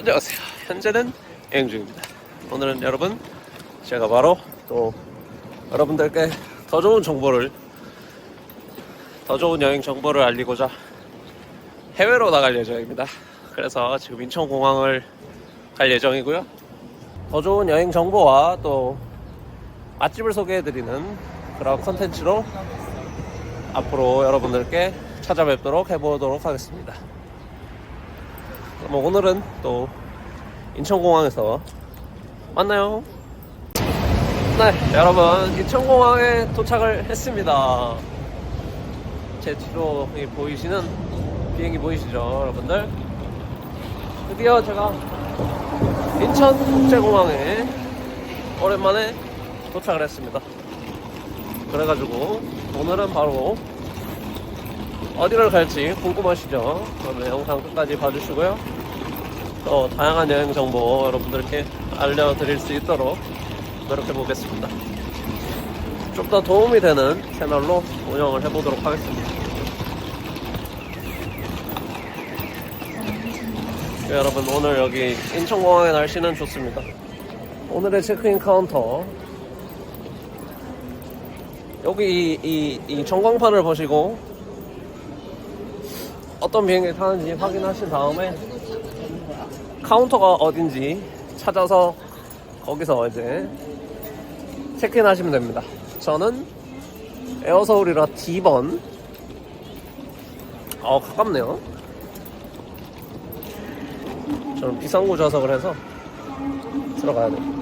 안녕하세요. 현재는 여행 중입니다. 오늘은 여러분 제가 바로 또 여러분들께 더 좋은 정보를 더 좋은 여행 정보를 알리고자 해외로 나갈 예정입니다. 그래서 지금 인천공항을 갈 예정이고요. 더 좋은 여행 정보와 또 맛집을 소개해드리는 그런 컨텐츠로 앞으로 여러분들께 찾아뵙도록 해보도록 하겠습니다. 그럼 오늘은 또 인천공항에서 만나요. 네, 여러분 인천공항에 도착을 했습니다. 제 뒤로 이 보이시는 비행기 보이시죠, 여러분들? 드디어 제가 인천국제공항에 오랜만에 도착을 했습니다. 그래가지고 오늘은 바로 어디를 갈지 궁금하시죠? 그러면 영상 끝까지 봐주시고요. 또 다양한 여행 정보 여러분들께 알려드릴 수 있도록 노력해 보겠습니다. 좀 더 도움이 되는 채널로 운영을 해보도록 하겠습니다. 네, 여러분 오늘 여기 인천공항의 날씨는 좋습니다. 오늘의 체크인 카운터 여기 이, 이, 이 전광판을 보시고 어떤 비행기 타는지 확인하신 다음에 카운터가 어딘지 찾아서 거기서 이제 체크인 하시면 됩니다. 저는 에어서울이라 D번 어 가깝네요. 저는 비상구 좌석을 해서 들어가야 돼요.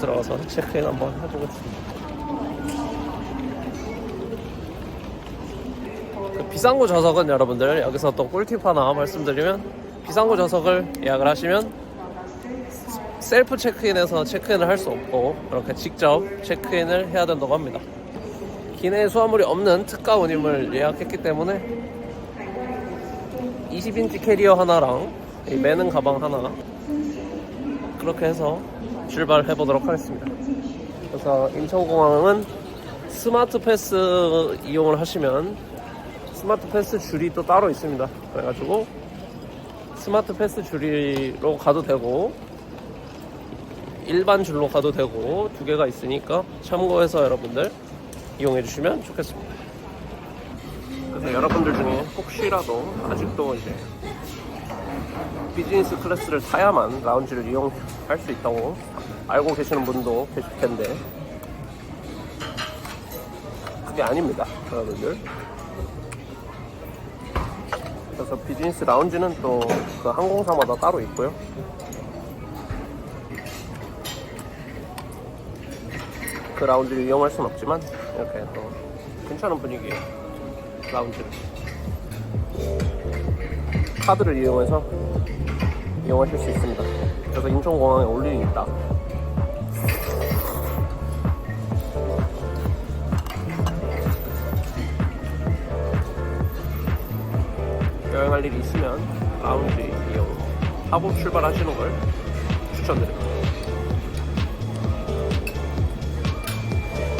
들어가서 체크인 한번 해보겠습니다. 그 비상구 좌석은 여러분들 여기서 또 꿀팁 하나 말씀드리면 비상구 좌석을 예약을 하시면 셀프 체크인에서 체크인을 할 수 없고 이렇게 직접 체크인을 해야 된다고 합니다. 기내에 수화물이 없는 특가 운임을 예약했기 때문에 20인치 캐리어 하나랑 이 매는 가방 하나 그렇게 해서 출발해 보도록 하겠습니다. 그래서 인천공항은 스마트 패스 이용을 하시면 스마트 패스 줄이 또 따로 있습니다. 그래가지고 스마트 패스 줄이로 가도 되고 일반 줄로 가도 되고 두 개가 있으니까 참고해서 여러분들 이용해 주시면 좋겠습니다. 그래서 여러분들 중에 혹시라도 아직도 이제 비즈니스 클래스를 타야만 라운지를 이용할 수 있다고 알고 계시는 분도 계실 텐데 그게 아닙니다, 여러분들. 그래서 비즈니스 라운지는 또 그 항공사마다 따로 있고요. 그 라운지를 이용할 수는 없지만 이렇게 또 괜찮은 분위기의 라운지를 카드를 이용해서 이용하실 수 있습니다. 그래서 인천공항에 올 일이 있다. 여행할 일이 있으면 라운지 이용하고 출발하시는 걸 추천드립니다.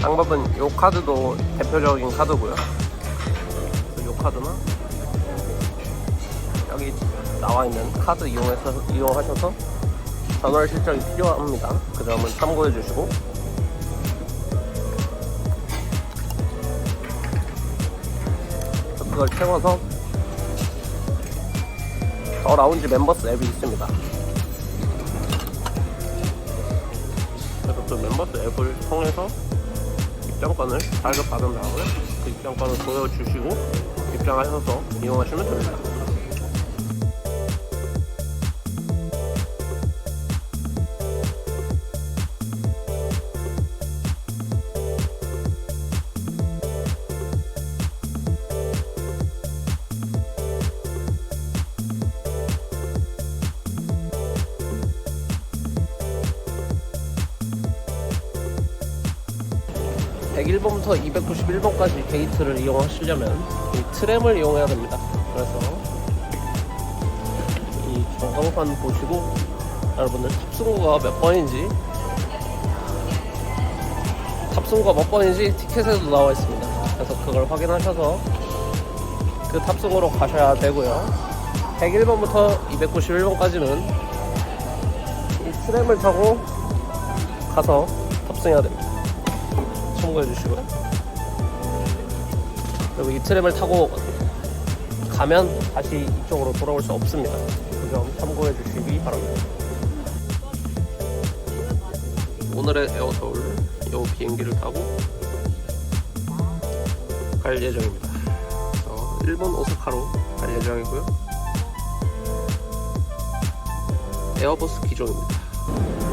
방법은 이 카드도 대표적인 카드고요. 이 카드나 여기 나와 있는 카드 이용해서 이용하셔서 전월 실적이 필요합니다. 그 점은 참고해 주시고 그걸 채워서 더 라운지 멤버스 앱이 있습니다. 그래서 그 멤버스 앱을 통해서 입장권을 발급받은 다음에 그 입장권을 보여주시고 입장하셔서 이용하시면 됩니다. 101번부터 291번까지 게이트를 이용하시려면 이 트램을 이용해야 됩니다. 그래서 이 전광판 보시고 여러분들 탑승구가 몇 번인지 탑승구가 몇 번인지 티켓에도 나와 있습니다. 그래서 그걸 확인하셔서 그 탑승으로 가셔야 되고요. 101번부터 291번까지는 이 트램을 타고 가서 탑승해야 됩니다. 참고해 주시고요. 그리고 이 트램을 타고 가면 다시 이쪽으로 돌아올 수 없습니다. 그 점 참고해 주시기 바랍니다. 오늘의 에어서울 이 비행기를 타고 갈 예정입니다. 그래서 일본 오사카로 갈 예정이고요. 에어버스 기종입니다.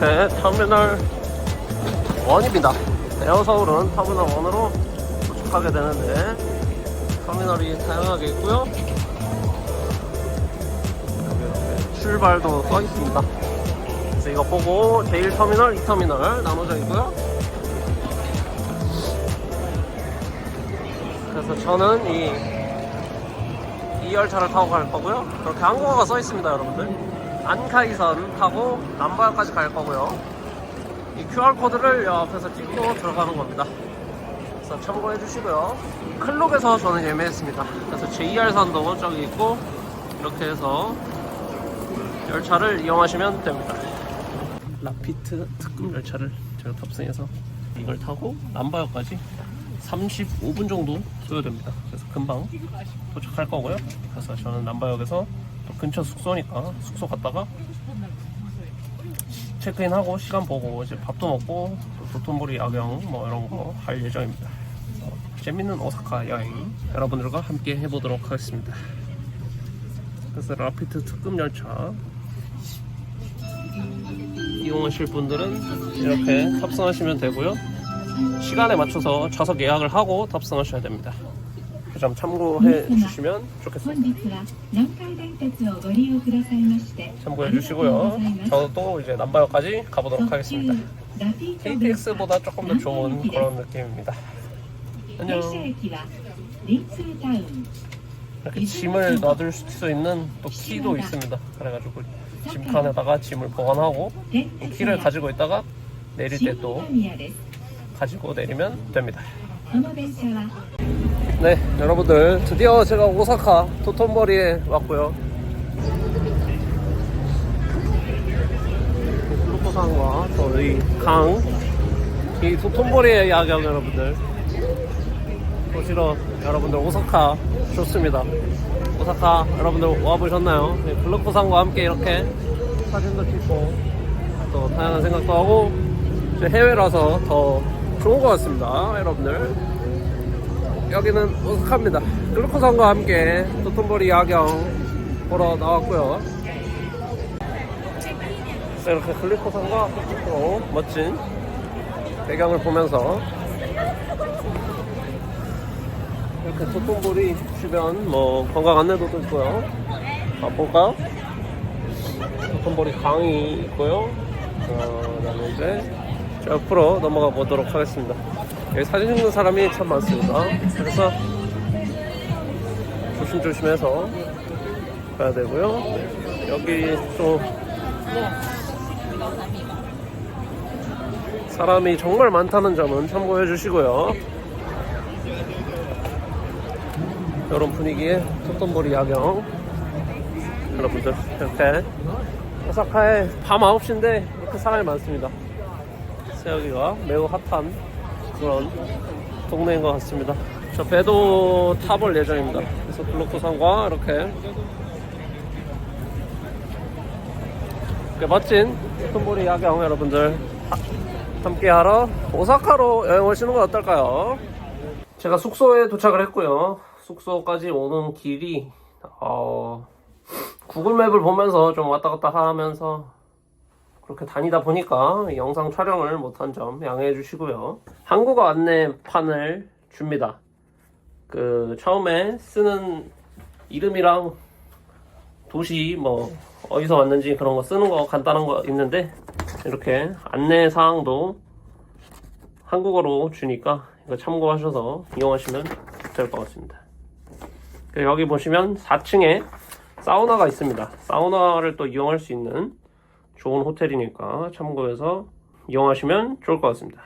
이렇게 터미널 1입니다. 에어서울은 터미널 1으로 도착하게 되는데 터미널이 다양하게 있고요. 출발도 써 있습니다. 그래서 이거 보고 제1 터미널, 2 터미널 나눠져 있고요. 그래서 저는 이, 이 열차를 타고 갈 거고요. 그렇게 한국어가 써 있습니다, 여러분들. 안카이선 타고 남바역까지 갈 거고요. 이 QR코드를 옆에서 찍고 들어가는 겁니다. 그래서 참고해 주시고요. 클록에서 저는 예매했습니다. 그래서 JR선도 저기 있고 이렇게 해서 열차를 이용하시면 됩니다. 라피트 특급 열차를 제가 탑승해서 이걸 타고 남바역까지 35분 정도 소요됩니다. 그래서 금방 도착할 거고요. 그래서 저는 남바역에서 또 근처 숙소니까 숙소 갔다가 체크인하고 시간 보고 이제 밥도 먹고 또 도톤보리 야경 뭐 이런 거 할 예정입니다. 그래서 재밌는 오사카 여행 여러분들과 함께 해보도록 하겠습니다. 그래서 라피트 특급 열차 이용하실 분들은 이렇게 탑승하시면 되고요. 시간에 맞춰서 좌석 예약을 하고 탑승하셔야 됩니다. 이렇게 좀 참고해 주시면 좋겠습니다. 참고해 주시고요. 저도 또 이제 남바역까지 가보도록 하겠습니다. KTX보다 조금 더 좋은 그런 느낌입니다. 안녕. 이렇게 짐을 넣을 수 있는 또 키도 있습니다. 그래가지고 짐칸에다가 짐을 보관하고 키를 가지고 있다가 내릴 때 또 가지고 내리면 됩니다. 네 여러분들. 드디어 제가 오사카 도톤버리에 왔고요. 후쿠산과 저희 강이 도톤버리의 야경 여러분들. 보시러 여러분들 오사카 좋습니다. 오사카 여러분들 와보셨나요? 네, 블록호산과 함께 이렇게 사진도 찍고 또 다양한 생각도 하고 해외라서 더 좋은 것 같습니다 여러분들. 여기는 오사카입니다. 글루코산과 함께 도톤보리 야경 보러 나왔고요. 이렇게 글루코산과 또 멋진 배경을 보면서 이렇게 도톤보리 주변 뭐 관광 안내도도 있고요. 가볼까요? 도톤보리 강이 있고요. 어, 그다음에 이제 저 옆으로 넘어가 보도록 하겠습니다. 여기 사진 찍는 사람이 참 많습니다. 그래서 조심조심해서 가야 되고요. 여기 또 사람이 정말 많다는 점은 참고해 주시고요. 이런 분위기의 토톤보리 야경 여러분들 이렇게 오사카에 밤 9시인데 이렇게 사람이 많습니다. 그래서 여기가 매우 핫한 그런 동네인 것 같습니다. 저 배도 타볼 예정입니다. 그래서 블로코산과 이렇게 이렇게 멋진 토톤보리 야경 여러분들 함께 하러 오사카로 여행 오시는 건 어떨까요? 제가 숙소에 도착을 했고요. 숙소까지 오는 길이 어, 구글맵을 보면서 좀 왔다 갔다 하면서 그렇게 다니다 보니까 영상 촬영을 못한 점 양해해 주시고요. 한국어 안내판을 줍니다. 그 처음에 쓰는 이름이랑 도시 뭐 어디서 왔는지 그런 거 쓰는 거 간단한 거 있는데 이렇게 안내 사항도 한국어로 주니까 이거 참고하셔서 이용하시면 될 것 같습니다. 그 여기 보시면 4층에 사우나가 있습니다. 사우나를 또 이용할 수 있는 좋은 호텔이니까 참고해서 이용하시면 좋을 것 같습니다.